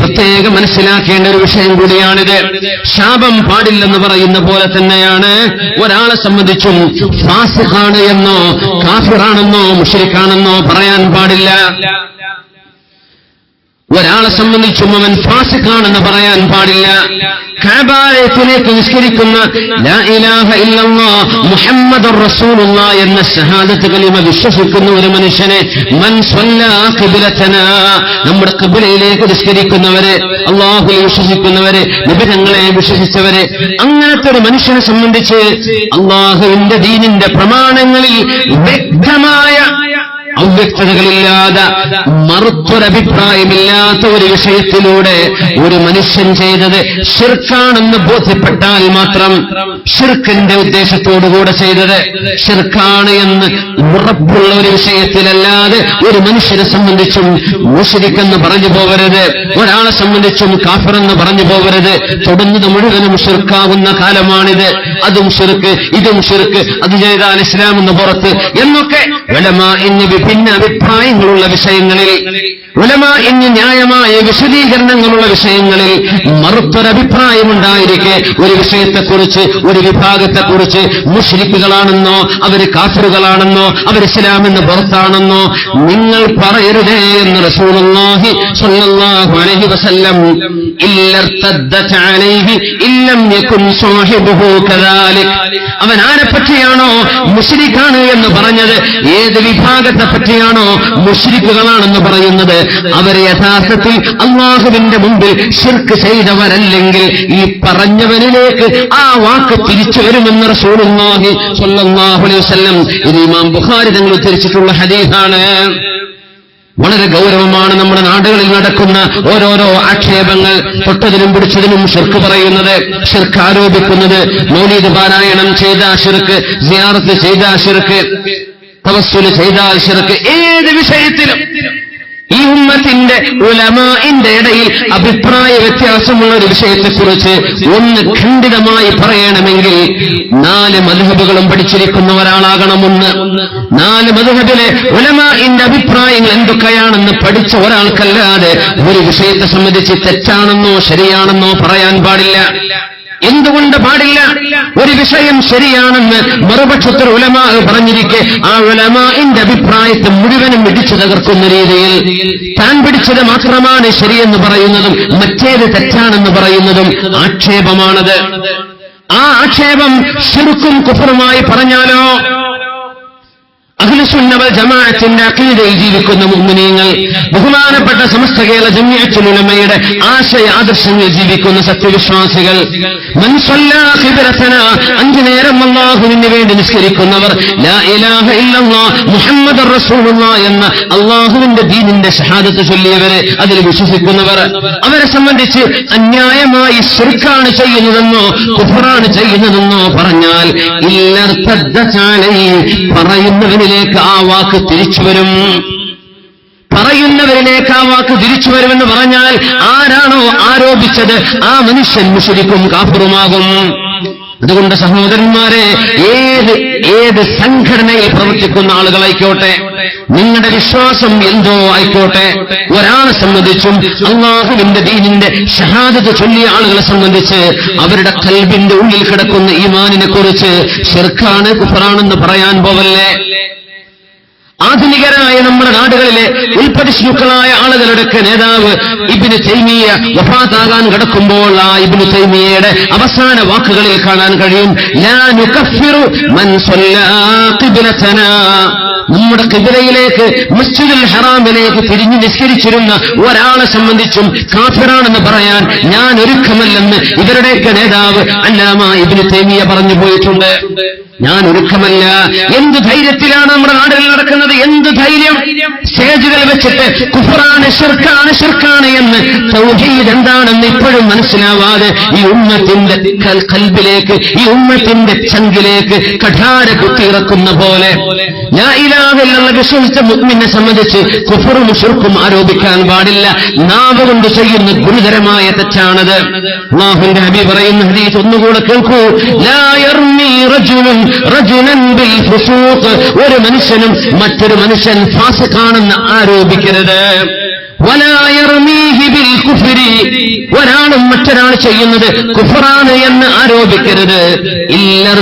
പ്രത്യേകം മനസ്സിലാക്കേണ്ട ഒരു വിഷയം കൂടിയാണിത്. ശാപം പാടില്ലെന്ന് പറയുന്ന പോലെ തന്നെയാണ് ഒരാളെ സംബന്ധിച്ചും ഫാസിഖാണ് എന്നോ കാഫിറാണെന്നോ മുഷരിക്കാണെന്നോ പറയാൻ പാടില്ല. ഒരാളെ സംബന്ധിച്ചും അവൻ ഫാസിഖാണെന്ന് പറയാൻ പാടില്ല. കാബാലയത്തിലേക്ക് നിസ്കരിക്കുന്ന മുഹമ്മദുർ റസൂലുള്ള എന്ന ഷഹാദത്ത് കലിമ വിശ്വസിക്കുന്ന ഒരു മനുഷ്യനെ മൻ സ്വല്ലാ ഖിബ്ലതനാ നമ്മുടെ കബിലയിലേക്ക് നിസ്കരിക്കുന്നവരെ അള്ളാഹുലെ വിശ്വസിക്കുന്നവരെ നിബിധങ്ങളെ വിശ്വസിച്ചവരെ അങ്ങനത്തെ ഒരു മനുഷ്യനെ സംബന്ധിച്ച് അള്ളാഹുവിന്റെ ദീനിന്റെ പ്രമാണങ്ങളിൽ വ്യക്തമായ അവ്യക്തതകളില്ലാതെ മറുത്തൊരഭിപ്രായമില്ലാത്ത ഒരു വിഷയത്തിലൂടെ ഒരു മനുഷ്യൻ ചെയ്തത് ഷിർക്കാണെന്ന് ബോധ്യപ്പെട്ടാൽ മാത്രം ഷിർക്കിന്റെ ഉദ്ദേശത്തോടുകൂടെ ചെയ്തത് ഷിർക്കാണ് എന്ന് ഉറപ്പുള്ള ഒരു വിഷയത്തിലല്ലാതെ ഒരു മനുഷ്യനെ സംബന്ധിച്ചും മുഷിരിക്കെന്ന് പറഞ്ഞു പോകരുത് ഒരാളെ സംബന്ധിച്ചും കാഫറെന്ന് പറഞ്ഞു പോകരുത്. തൊടുന്നത് മുഴുവനും ഷിർക്കാവുന്ന കാലമാണിത്. അതും ഷിർക്ക് ഇതും ഷിർക്ക് അത് ചെയ്താൽ ഇസ്ലാം എന്ന് പുറത്ത് എന്നൊക്കെ ഉലമാ ഇന്ന് വിഭിന്ന അഭിപ്രായങ്ങളുള്ള വിഷയങ്ങളിൽ ഉലമ ഇന്ന് ന്യായമായ വിശദീകരണങ്ങളുള്ള വിഷയങ്ങളിൽ മറുത്തൊരഭിപ്രായമുണ്ടായിരിക്കെ. ഒരു വിഷയത്തെക്കുറിച്ച് ഒരു വിഭാഗത്തെക്കുറിച്ച് മുഷ്രിക്കുകളാണെന്നോ അവർ കാഫറുകളാണെന്നോ അവർ ഇസ്ലാമെന്ന് പുറത്താണെന്നോ നിങ്ങൾ പറയരുതേ എന്ന് റസൂലുള്ളാഹി സ്വല്ലല്ലാഹു അലൈഹി വസല്ലം അവൻ ആരെ പറ്റിയാണോ മുഷ്രിക്കാണ് എന്ന് പറഞ്ഞത്? ഏത് വിഭാഗത്തെ പറ്റിയാണോ മുഷ്രിക്കുകളാണെന്ന് പറയുന്നത്? അവരെ യഥാർത്ഥത്തിൽ അള്ളാഹുവിന്റെ മുമ്പിൽ ശിർക്ക് ചെയ്തവരല്ലെങ്കിൽ ഈ പറഞ്ഞവനിലേക്ക് ആ വാക്ക് തിരിച്ചു വരുമെന്ന് റസൂലുള്ളാഹി സ്വല്ലല്ലാഹു അലൈഹി വസല്ലം. ഇത് ഇമാം ബുഖാരി തങ്ങൾ ഉദ്ധരിച്ചിട്ടുള്ള ഹദീസാണ്. വളരെ ഗൗരവമാണ് നമ്മുടെ നാടുകളിൽ നടക്കുന്ന ഓരോരോ ആക്ഷേപങ്ങൾ. തൊട്ടതിനും പിടിച്ചതിനും ഷിർക്ക് പറയുന്നത് ഷിർക്ക് ആരോപിക്കുന്നത്. മൗലീദ് പാരായണം ചെയ്ത ഷിർക്ക് സിയാറത്ത് ചെയ്ത ഷിർക്ക് തവസ്സുൽ ചെയ്താൽ ശിർക്ക് ഏത് വിഷയത്തിലും ഈ ഉമ്മത്തിന്റെ ഉലമാന്റെ ഇടയിൽ അഭിപ്രായ വ്യത്യാസമുള്ള ഒരു വിഷയത്തെക്കുറിച്ച് ഒന്ന് ഖണ്ഡിതമായി പറയണമെങ്കിൽ നാല് മധുഹബുകളും പഠിച്ചിരിക്കുന്ന ഒരാളാകണം ഒന്ന് നാല് മധുഹബിലെ ഉലമാന്റെ അഭിപ്രായങ്ങൾ എന്തൊക്കെയാണെന്ന് പഠിച്ച ഒരാൾക്കല്ലാതെ ഒരു വിഷയത്തെ സംബന്ധിച്ച് തെറ്റാണെന്നോ ശരിയാണെന്നോ പറയാൻ പാടില്ല. എന്തുകൊണ്ട് പാടില്ല? ഒരു വിഷയം ശരിയാണെന്ന് മറുപക്ഷത്തിൽ ഉലമാ പറഞ്ഞിരിക്കെ ആ ഉലമാന്റെ അഭിപ്രായത്തെ മുഴുവനും ഇടിച്ചു തകർക്കുന്ന രീതിയിൽ താൻ പിടിച്ചത് മാത്രമാണ് ശരിയെന്ന് പറയുന്നതും മറ്റേത് തെറ്റാണെന്ന് പറയുന്നതും ആക്ഷേപമാണത്. ആ ആക്ഷേപം ശിർക്കും കുഫറുമായി പറഞ്ഞാലോ? അഖിലുസുന്നവൽ ജമാഅത്തിന്റെ അഖീദയിൽ ജീവിക്കുന്ന മുഅ്മിനീങ്ങൾ ബഹുമാനപ്പെട്ട സമസ്ത കേരള ജമിയത്തുൽ ആശയ ആദർശങ്ങൾ ജീവിക്കുന്ന സത്യവിശ്വാസികൾ മൻ സല്ലാ അഞ്ചു നേരം അല്ലാഹുവിന് വേണ്ടി നിസ്കരിക്കുന്നവർ ലാ ഇലാഹ എന്ന അല്ലാഹുവിന്റെ ദീനിന്റെ ഷഹാദത്ത് ചൊല്ലിയവരെ അതിൽ വിശ്വസിക്കുന്നവർ അവരെ സംബന്ധിച്ച് അന്യായമായി ശിർക്കാണ് ചെയ്യുന്നതെന്നോ കുഫറാണ് ചെയ്യുന്നതെന്നോ പറഞ്ഞാൽ ഇല്ലർത്തദ്ദത് അലൈഹി പറയുന്നവനിലേക്ക് ആ വാക്ക് തിരിച്ചു വരും. പറയുന്നവരിലേക്ക് ആ വാക്ക് തിരിച്ചു വരുമെന്ന് പറഞ്ഞാൽ ആരാണോ ആരോപിച്ചത് ആ മനുഷ്യൻ മുഷരിക്കും കാഫറുമാകും. അതുകൊണ്ട് സഹോദരന്മാരെ ഏത് ഏത് സംഘടനയിൽ പ്രവർത്തിക്കുന്ന ആളുകളായിക്കോട്ടെ നിങ്ങളുടെ വിശ്വാസം എന്തോ ആയിക്കോട്ടെ ഒരാളെ സംബന്ധിച്ചും അള്ളാഹുവിന്റെ ദീനിന്റെ ഷഹാദത്ത് ചൊല്ലിയ ആളുകളെ സംബന്ധിച്ച് അവരുടെ കൽബിന്റെ ഉള്ളിൽ കിടക്കുന്ന ഈമാനിനെ കുറിച്ച് ഷെർഖാണ് കുഫറാണെന്ന് പറയാൻ പോവല്ലേ? ആധുനികരായ നമ്മുടെ നാടുകളിലെ ഉൽപ്പതിഷ്ണുക്കളായ ആളുകളുടെയൊക്കെ നേതാവ് ഇബിന് തൈമിയ വഫാത്താകാൻ കിടക്കുമ്പോൾ ആ ഇബിന് തൈമിയയുടെ അവസാന വാക്കുകളിൽ കാണാൻ കഴിയും നമ്മുടെ കിബിലയിലേക്ക് മസ്ജിദുൽ ഹറാമിലേക്ക് തിരിഞ്ഞു നിസ്കരിച്ചിരുന്ന ഒരാളെ സംബന്ധിച്ചും കാഫിറാണെന്ന് പറയാൻ ഞാൻ ഒരുക്കമല്ലെന്ന് ഇവരുടെയൊക്കെ നേതാവ് അല്ലാമ ഇബിന് തൈമിയ പറഞ്ഞു പോയിട്ടുണ്ട്. ഞാൻ ഒരുക്കമല്ല. എന്ത് ധൈര്യത്തിലാണ് നമ്മുടെ നാടുകളിൽ നടക്കുന്നത്? എന്ത് ധൈര്യം? സ്റ്റേജുകൾ വെച്ചിട്ട് കുഫറാണ് ഷിർക്കാണ് ഷിർക്കാണ് എന്ന് തൗഹീദ് എന്താണെന്ന് ഇപ്പോഴും മനസ്സിലാവാതെ ഈ ഉമ്മത്തിന്റെ കൽ- കൽബിലേക്ക് ഈ ഉമ്മത്തിന്റെ ചങ്കിലേക്ക് കഠാര കുത്തിയിറക്കുന്ന പോലെ. ഞാൻ ഇലാഹില്ലെന്ന് വിശ്വസിച്ച മുഗ്മിനെ സംബന്ധിച്ച് കുഫറും ഷിർക്കും ആരോപിക്കാൻ പാടില്ല. നാവ് കൊണ്ട് ചെയ്യുന്ന ഗുരുതരമായ തെറ്റാണത്. അള്ളാഹുവിന്റെ ഹബി പറയുന്ന ഹദീസ് ഒന്നുകൂടെ കേൾക്കൂ. ലാ യർമി ഒരു മനുഷ്യനും മറ്റൊരു മനുഷ്യൻ ഫാസിഖാണെന്ന് ആരോപിക്കരുത്. വലാ മറ്റൊരാൾ ചെയ്യുന്നത് കുഫറാണ് എന്ന് ആരോപിക്കരുത്. ഇല്ലർ.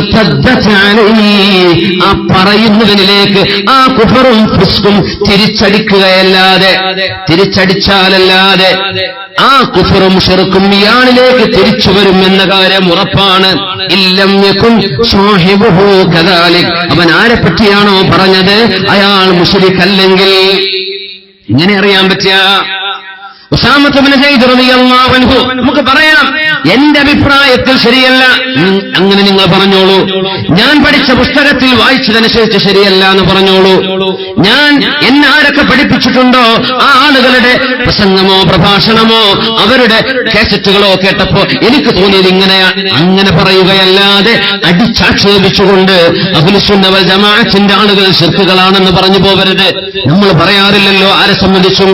ആ പറയുന്നവനിലേക്ക് ആ കുഫറും ഫിസ്കും തിരിച്ചടിക്കുകയല്ലാതെ തിരിച്ചടിച്ചാലല്ലാതെ ആ കുഫറും ഷെറുക്കും ഇയാളിലേക്ക് തിരിച്ചു വരും എന്ന കാര്യം ഉറപ്പാണ്. ഇല്ലം യകുൻ സാഹിബുഹു കദാലിക്. അവൻ ആരെ പറ്റിയാണോ പറഞ്ഞത്? അയാൾ മുഷരിക്കല്ലെങ്കിൽ ഇങ്ങനെ അറിയാൻ പറ്റിയ ഉസാമത്തുബിന് നമുക്ക് പറയാം എന്റെ അഭിപ്രായത്തിൽ ശരിയല്ല. അങ്ങനെ നിങ്ങൾ പറഞ്ഞോളൂ. ഞാൻ പഠിച്ച പുസ്തകത്തിൽ വായിച്ചതനുസരിച്ച് ശരിയല്ല എന്ന് പറഞ്ഞോളൂ. ഞാൻ എന്നെ ആരൊക്കെ പഠിപ്പിച്ചിട്ടുണ്ടോ ആ ആളുകളുടെ പ്രസംഗമോ പ്രഭാഷണമോ അവരുടെ കാസറ്റുകളോ കേട്ടപ്പോ എനിക്ക് തോന്നിയത് ഇങ്ങനെയാണ് അങ്ങനെ പറയുകയല്ലാതെ അടിച്ചാക്ഷേപിച്ചുകൊണ്ട് അഖിലുസുന്നവൽ ജമാഅത്തിന്റെ ആളുകൾ ശിർക്കുകളാണെന്ന് പറഞ്ഞു പോവരുത്. നമ്മൾ പറയാറില്ലല്ലോ ആരെ സംബന്ധിച്ചും.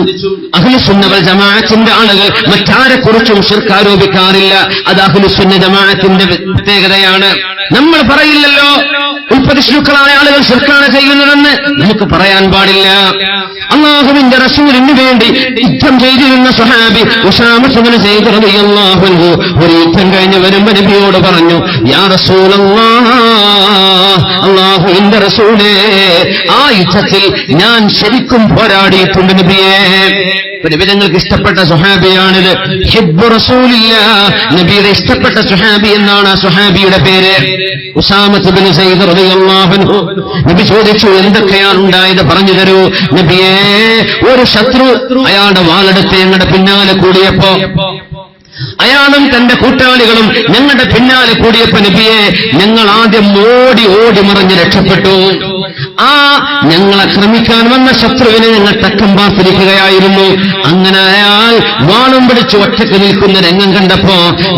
അഖിലുസുന്നവൽ ജമാഅത്തിന്റെ ആളുകൾ മറ്റാരെക്കുറിച്ചും ശിർക്കാരോപിക്കാറില്ല അത് അഖിലുസുന്ന ജമാഅത്തിന്റെ പ്രത്യേകതയാണ്. നമ്മൾ പറയില്ലല്ലോ. ഉൽപ്പതിഷ്ണുക്കളായ ആളുകൾ ശിർക്കാണ് ചെയ്യുന്നതെന്ന് നമുക്ക് പറയാൻ പാടില്ല. അള്ളാഹുവിന്റെ റസൂലിന് വേണ്ടി യുദ്ധം ചെയ്തിരുന്ന സുഹാബി ചെയ്തിരുന്നു അൻഹു ഒരു യുദ്ധം കഴിഞ്ഞ് വരുമ്പോ നബിയോട് പറഞ്ഞു യാ റസൂലല്ലാഹ് അള്ളാഹുവിന്റെ റസൂലേ ആ യുദ്ധത്തിൽ ഞാൻ ശരിക്കും പോരാടിയിട്ടുണ്ട് നബിയേ. ഇപ്പൊ ഇഷ്ടപ്പെട്ട സുഹാബിയാണിത് ഹിബ്ബു റസൂലില്ല. നബിയുടെ ഇഷ്ടപ്പെട്ട സുഹാബി എന്നാണ് ആ സുഹാബിയുടെ പേര്. നബി ചോദിച്ചു എന്തൊക്കെയാണ് ഉണ്ടായത്? പറഞ്ഞു തരൂ. നബിയേ ഒരു ശത്രു അയാളുടെ വാളെടുത്ത് ഞങ്ങളുടെ പിന്നാലെ കൂടിയപ്പോ അയാളും തന്റെ കൂട്ടാളികളും ഞങ്ങളുടെ പിന്നാലെ കൂടിയപ്പോ നബിയെ ഞങ്ങൾ ആദ്യം ഓടി ഓടി മറിഞ്ഞ് രക്ഷപ്പെട്ടു. ആ ഞങ്ങളെ ശ്രമിക്കാൻ വന്ന ശത്രുവിനെ ഞങ്ങൾ തക്കം പാർത്തിരിക്കുകയായിരുന്നു. അങ്ങനെ അയാൾ വാളും പിടിച്ച് ഒറ്റയ്ക്ക് നിൽക്കുന്ന രംഗം കണ്ടപ്പോ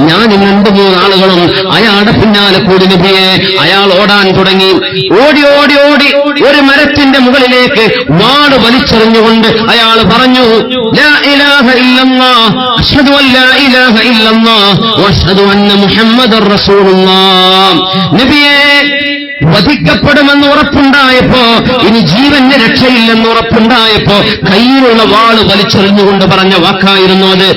ഞാനും രണ്ടു മൂന്നാളുകളും അയാളുടെ പിന്നാലെ കൂടി നബിയെ അയാൾ ഓടാൻ തുടങ്ങി. ഓടി ഓടി ഓടി ഒരു മരത്തിന്റെ മുകളിലേക്ക് വാട് വലിച്ചെറിഞ്ഞുകൊണ്ട് അയാൾ പറഞ്ഞു ഇലാഹ ഇല്ലല്ലാഹ് അഷ്ഹദു അൻ ലാ ഇലാഹ വധിക്കപ്പെടുമെന്ന് ഉറപ്പുണ്ടായപ്പോ ഇനി ജീവന് രക്ഷയില്ലെന്ന് ഉറപ്പുണ്ടായപ്പോ കയ്യിലുള്ള വാൾ വലിച്ചെറിഞ്ഞുകൊണ്ട് പറഞ്ഞ വാക്കായിരുന്നു അത്.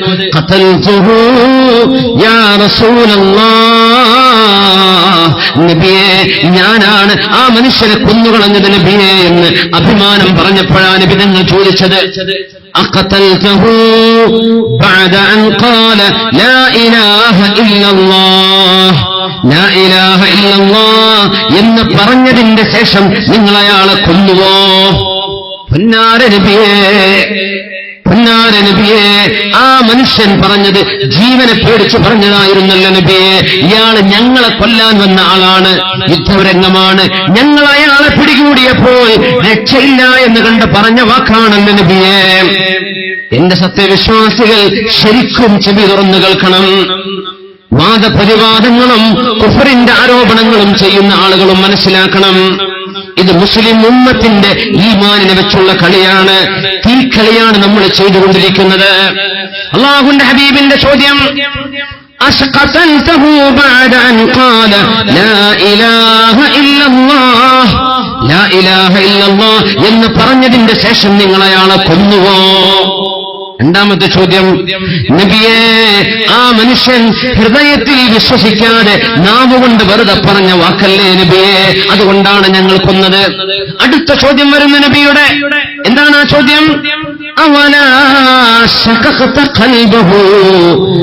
യാ റസൂലല്ലാഹ് നബിയെ ഞാനാണ് ആ മനുഷ്യനെ കൊന്നുകളഞ്ഞത് നബിയെ എന്ന് അഭിമാനം പറഞ്ഞപ്പോഴാണ് നബി തങ്ങൾ ചോദിച്ചത് أقتلته بعد أن قال لا إله إلا الله ലാ ഇലാഹ ഇല്ലല്ലാഹ് എന്ന് പറഞ്ഞതിന്റെ ശേഷം നിങ്ങൾ അയാളെ കൊല്ലുവോ പൊന്നാര നബിയേ പൊന്നാര നബിയെ ആ മനുഷ്യൻ പറഞ്ഞത് ജീവനെ പേടിച്ച് പറഞ്ഞതായിരുന്നല്ല നബിയെ. ഇയാൾ ഞങ്ങളെ കൊല്ലാൻ വന്ന ആളാണ് യുദ്ധരംഗമാണ്. ഞങ്ങൾ അയാളെ പിടികൂടിയപ്പോൾ രക്ഷയില്ല എന്ന് കണ്ട് പറഞ്ഞ വാക്കാണല്ലോ നബിയെ. എന്റെ സത്യവിശ്വാസികൾ ശരിക്കും ചെവി തുറന്നു കേൾക്കണം. വാദപ്രതിവാദങ്ങളും കുഫറിന്റെ ആരോപണങ്ങളും ചെയ്യുന്ന ആളുകളും മനസ്സിലാക്കണം. ഇത് മുസ്ലിം ഉമ്മത്തിന്റെ ഈമാനിനെ വെച്ചുള്ള കളിയാണ് ഈ കളിയാണ് നമ്മൾ ചെയ്തുകൊണ്ടിരിക്കുന്നത് അള്ളാഹുന്റെ ഹബീബിന്റെ ചോദ്യം أسقطنته بعد أن قال لا إله إلا الله لا إله إلا الله എന്ന് പറഞ്ഞതിന്റെ ശേഷം നിങ്ങൾ അയാളെ കൊന്നുവോ രണ്ടാമത്തെ ചോദ്യം നബിയെ ആ മനുഷ്യൻ ഹൃദയത്തിൽ വിശ്വസിക്കാതെ നാവുകൊണ്ട് വെറുതെ പറഞ്ഞ വാക്കല്ലേ നബിയെ? അതുകൊണ്ടാണ് ഞങ്ങൾ കൊന്നത്. അടുത്ത ചോദ്യം വരുന്ന നബിയുടെ. എന്താണ് ആ ചോദ്യം.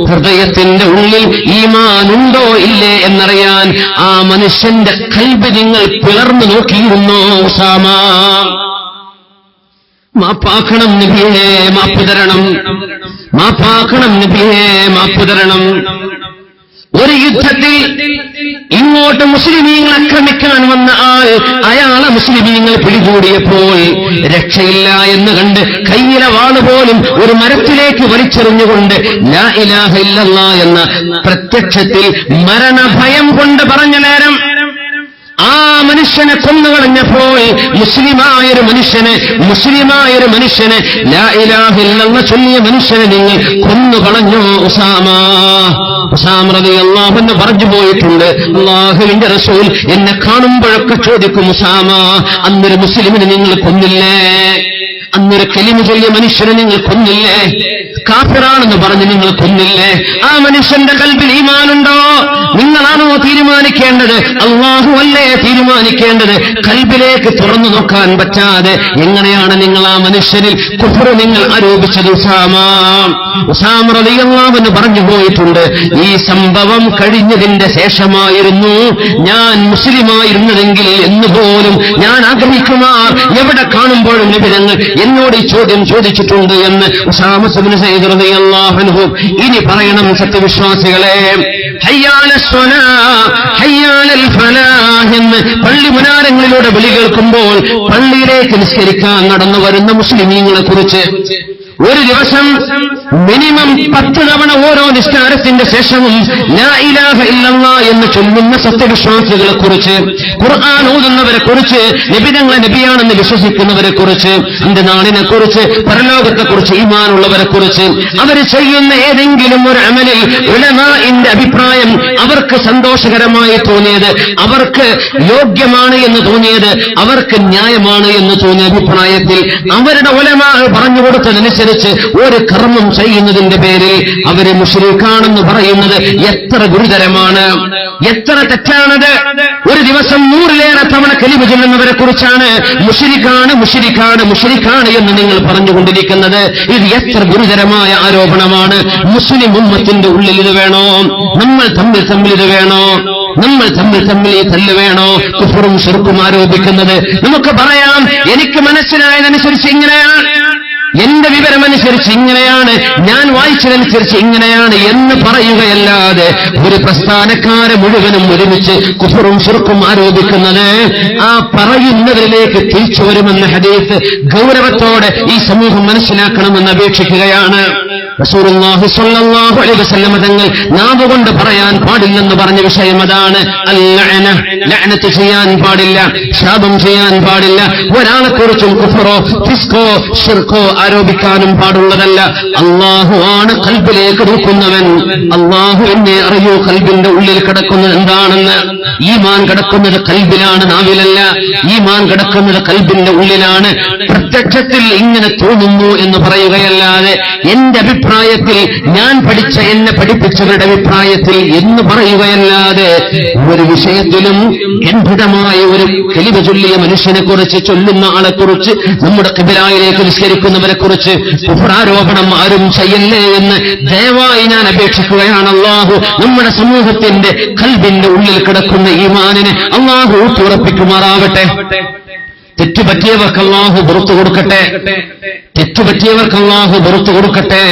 ഹൃദയത്തിന്റെ ഉള്ളിൽ ഈമാനുണ്ടോ ഇല്ലേ എന്നറിയാൻ ആ മനുഷ്യന്റെ കൽബ് നിങ്ങൾ പിളർന്നു നോക്കിയിരുന്നോ ഉസാമ? മാപ്പാക്കണം നബിയെ മാപ്പ് തരണം മാപ്പാക്കണം നബിയെ മാപ്പ് തരണം ഒരു യുദ്ധത്തിൽ ഇങ്ങോട്ട് മുസ്ലിമീങ്ങൾ ആക്രമിക്കാൻ വന്ന ആൾ അയാളെ മുസ്ലിമീങ്ങൾ പിടികൂടിയപ്പോൾ രക്ഷയില്ല എന്ന് കണ്ട് കയ്യിലെ വാൾ പോലും ഒരു മരത്തിലേക്ക് വലിച്ചെറിഞ്ഞുകൊണ്ട് ലാ ഇലാഹ ഇല്ലല്ലാഹ് എന്ന പ്രത്യക്ഷത്തിൽ മരണഭയം കൊണ്ട് പറഞ്ഞ നേരം ആ മനുഷ്യനെ കൊന്നു കൊന്നുകളഞ്ഞപ്പോൾ മുസ്ലിമായൊരു മനുഷ്യനെ മുസ്ലിമായൊരു മനുഷ്യനെ ലാ ചൊല്ലിയ മനുഷ്യനെ നിങ്ങൾ കൊന്നുകളഞ്ഞോ ഉസാമ? ഉസാം റളിയല്ലാഹു അൻഹു പറഞ്ഞു പോയിട്ടുണ്ട് അള്ളാഹുവിന്റെ റസൂൽ എന്നെ കാണുമ്പോഴൊക്കെ ചോദിക്കും ഉസാമ അന്നൊരു മുസ്ലിമിനെ നിങ്ങൾ കൊന്നില്ലേ? അന്നൊരു കലിമ ചൊല്ലിയ മനുഷ്യനെ നിങ്ങൾ കൊന്നില്ലേ? കാഫിറാണെന്ന് പറഞ്ഞ് നിങ്ങൾ കൊന്നില്ലേ? ആ മനുഷ്യന്റെ കൽബിൽ ഈമാനുണ്ടോ? നിങ്ങളാണോ തീരുമാനിക്കേണ്ടത്? അള്ളാഹു അല്ലേ തീരുമാനിക്കേണ്ടത്? കൽബിലേക്ക് തുറന്നു നോക്കാൻ പറ്റാതെ എങ്ങനെയാണ് നിങ്ങൾ ആ മനുഷ്യനിൽ കുഫർ നിങ്ങൾ ആരോപിച്ചത് ഉസാമ? ഉസാമ പറഞ്ഞു പോയിട്ടുണ്ട് ഈ സംഭവം കഴിഞ്ഞതിന്റെ ശേഷമായിരുന്നു ഞാൻ മുസ്ലിമായിരുന്നതെങ്കിൽ എന്ന് പോലും ഞാൻ ആഗ്രഹിക്കുമാർ എവിടെ കാണുമ്പോഴും നബിതങ്ങൾ എന്നോട് ഈ ചോദ്യം ചോദിച്ചിട്ടുണ്ട് എന്ന് ഉസാമ സുബ്നു സയ്യിദ് റളിയല്ലാഹു അൻഹു ഇനി പറയണം സത്യവിശ്വാസികളെ. എന്ന് പള്ളി മുനാരങ്ങളിലൂടെ വിളി കേൾക്കുമ്പോൾ പള്ളിയിലേക്ക് നിസ്കരിക്കാൻ നടന്നു വരുന്ന മുസ്ലിമീങ്ങളെ കുറിച്ച് ഒരു ദിവസം മിനിമം പത്ത് തവണ ഓരോ നിസ്കാരത്തിന്റെ ശേഷവും ഇലാഹ ഇല്ലല്ലാ എന്ന് ചൊല്ലുന്ന സത്യവിശ്വാസികളെ കുറിച്ച് ഖുർആൻ ഓതുന്നവരെ കുറിച്ച് നിബിതങ്ങളെ നബിയാണെന്ന് വിശ്വസിക്കുന്നവരെ കുറിച്ച് എന്റെ നാടിനെ കുറിച്ച് പരലോകത്തെക്കുറിച്ച് ഈമാനുള്ളവരെ കുറിച്ച് അവർ ചെയ്യുന്ന ഏതെങ്കിലും ഒരു അമലിൽ ഉലമാന്റെ അഭിപ്രായം അവർക്ക് സന്തോഷകരമായി തോന്നിയത് അവർക്ക് യോഗ്യമാണ് എന്ന് തോന്നിയത് അവർക്ക് ന്യായമാണ് എന്ന് തോന്നിയ അഭിപ്രായത്തിൽ അവരുടെ ഉലമാ പറഞ്ഞു കൊടുത്തതനുസരിച്ച് ഒരു കർമ്മം ചെയ്യുന്നതിന്റെ പേരിൽ അവർ മുഷ്രീഖാണെന്ന് പറയുന്നത് എത്ര ഗുരുതരമാണ് എത്ര തെറ്റാണത്. ഒരു ദിവസം നൂറിലേറെ തവണ കലിമ ചൊല്ലുന്നവരെ കുറിച്ചാണ് മുഷിരിക്കാണ് മുഷിരിക്കാണ് മുഷിരിക്കാണ് എന്ന് നിങ്ങൾ പറഞ്ഞുകൊണ്ടിരിക്കുന്നത്. ഇത് എത്ര ഗുരുതരമായ ആരോപണമാണ്. മുസ്ലിം ഉമ്മത്തിന്റെ ഉള്ളിൽ ഇത് വേണോ? നമ്മൾ തമ്മിൽ തമ്മിൽ ഇത് വേണോ? നമ്മൾ തമ്മിൽ തമ്മിൽ ഈ തല്ല് വേണോ? കുഫറും ഷെറുക്കും ആരോപിക്കുന്നത്. നമുക്ക് പറയാം എനിക്ക് മനസ്സിലായതനുസരിച്ച് ഇങ്ങനെയാണ്. എന്റെ വിവരമനുസരിച്ച് ഇങ്ങനെയാണ് ഞാൻ വായിച്ചതനുസരിച്ച് ഇങ്ങനെയാണ് എന്ന് പറയുകയല്ലാതെ ഒരു പ്രസ്ഥാനക്കാരെ മുഴുവനും ഒരുമിച്ച് കുഫറും ഷുർക്കും ആരോപിക്കുന്നത് ആ പറയുന്നവരിലേക്ക് തിരിച്ചു വരുമെന്ന ഹദീസ് ഗൗരവത്തോടെ ഈ സമൂഹം മനസ്സിലാക്കണമെന്ന് അപേക്ഷിക്കുകയാണ്. തങ്ങൾ നാവ് കൊണ്ട് പറയാൻ പാടില്ലെന്ന് പറഞ്ഞ വിഷയം അതാണ്. ലഅനത്ത് ചെയ്യാൻ പാടില്ല ശാപം ചെയ്യാൻ പാടില്ല. ഒരാളെ കുറിച്ചും കുഫറോ ഫിസ്കോ ഷിർക്കോ ആരോപിക്കാനും പാടുള്ളതല്ല. അള്ളാഹു ആണ് കൽബിലേക്ക് നോക്കുന്നവൻ. അള്ളാഹു എന്നെ അറിയൂ കൽബിന്റെ ഉള്ളിൽ കിടക്കുന്നത് എന്താണെന്ന്? ഈ മാൻ കിടക്കുന്നത് കൽബിലാണ് നാവിലല്ല. ഈ മാൻ കിടക്കുന്നത് കൽബിന്റെ ഉള്ളിലാണ്. പ്രത്യക്ഷത്തിൽ ഇങ്ങനെ തോന്നുന്നു എന്ന് പറയുകയല്ലാതെ എന്റെ അഭിപ്രായത്തിൽ ഞാൻ പഠിച്ച എന്നെ പഠിപ്പിച്ചവരുടെ അഭിപ്രായത്തിൽ എന്ന് പറയുകയല്ലാതെ ഒരു വിഷയത്തിലും ഗംഭിതമായ ഒരു തെളിവ് ചൊല്ലിയ മനുഷ്യനെ കുറിച്ച് ചൊല്ലുന്ന ആളെക്കുറിച്ച് നമ്മുടെ കിബിലായിലേക്ക് നിസ്കരിക്കുന്നവരെ കുറിച്ച് ആരും ചെയ്യല്ലേ എന്ന് ദയവായി ഞാൻ അപേക്ഷിക്കുകയാണ്. അള്ളാഹു നമ്മുടെ സമൂഹത്തിന്റെ കൽബിന്റെ ഉള്ളിൽ കിടക്കുന്ന ഈമാനിനെ അള്ളാഹു ഊട്ടുറപ്പിക്കുമാറാവട്ടെ തെറ്റുപറ്റിയവർക്ക് അള്ളാഹു പുറത്തു കൊടുക്കട്ടെ. തെറ്റുപറ്റിയവർക്ക് അള്ളാഹു പുറത്തു കൊടുക്കട്ടെ.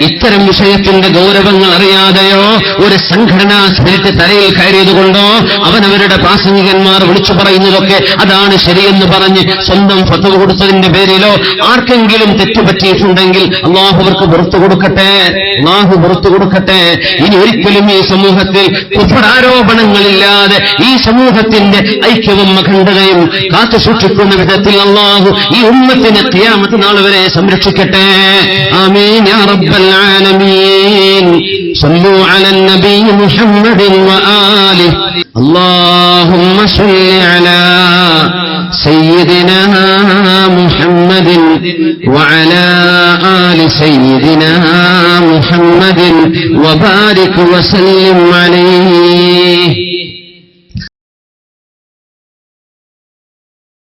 ഇത്തരം വിഷയത്തിന്റെ ഗൗരവങ്ങൾ അറിയാതെയോ ഒരു സംഘടനാ സ്പിരിറ്റ് തലയിൽ കയറിയതുകൊണ്ടോ അവനവരുടെ പ്രാസംഗികന്മാർ വിളിച്ചു പറയുന്നതൊക്കെ അതാണ് ശരിയെന്ന് പറഞ്ഞ് സ്വന്തം ഫത്വ കൊടുത്തതിന്റെ പേരിലോ ആർക്കെങ്കിലും തെറ്റുപറ്റിയിട്ടുണ്ടെങ്കിൽ അള്ളാഹു അവർക്ക് പുറത്തു കൊടുക്കട്ടെ. അള്ളാഹു പുറത്തു കൊടുക്കട്ടെ. ഇനി ഒരിക്കലും ഈ സമൂഹത്തിൽ കുഫറാരോപണങ്ങളില്ലാതെ ഈ സമൂഹത്തിന്റെ ഐക്യവും അഖണ്ഡതയും കാത്തു സൂക്ഷിക്കുന്ന വിധത്തിൽ അള്ളാഹു ഈ ഉമ്മത്തിനെ ഖിയാമത്ത് നാൾ വരെ സംരക്ഷിക്കട്ടെ ആമീൻ യാ റബ്ബൽ ആലമീൻ صلوا على النبي محمد وآله اللهم صل على سيدنا محمد وعلى آل سيدنا محمد وبارك وسلم عليه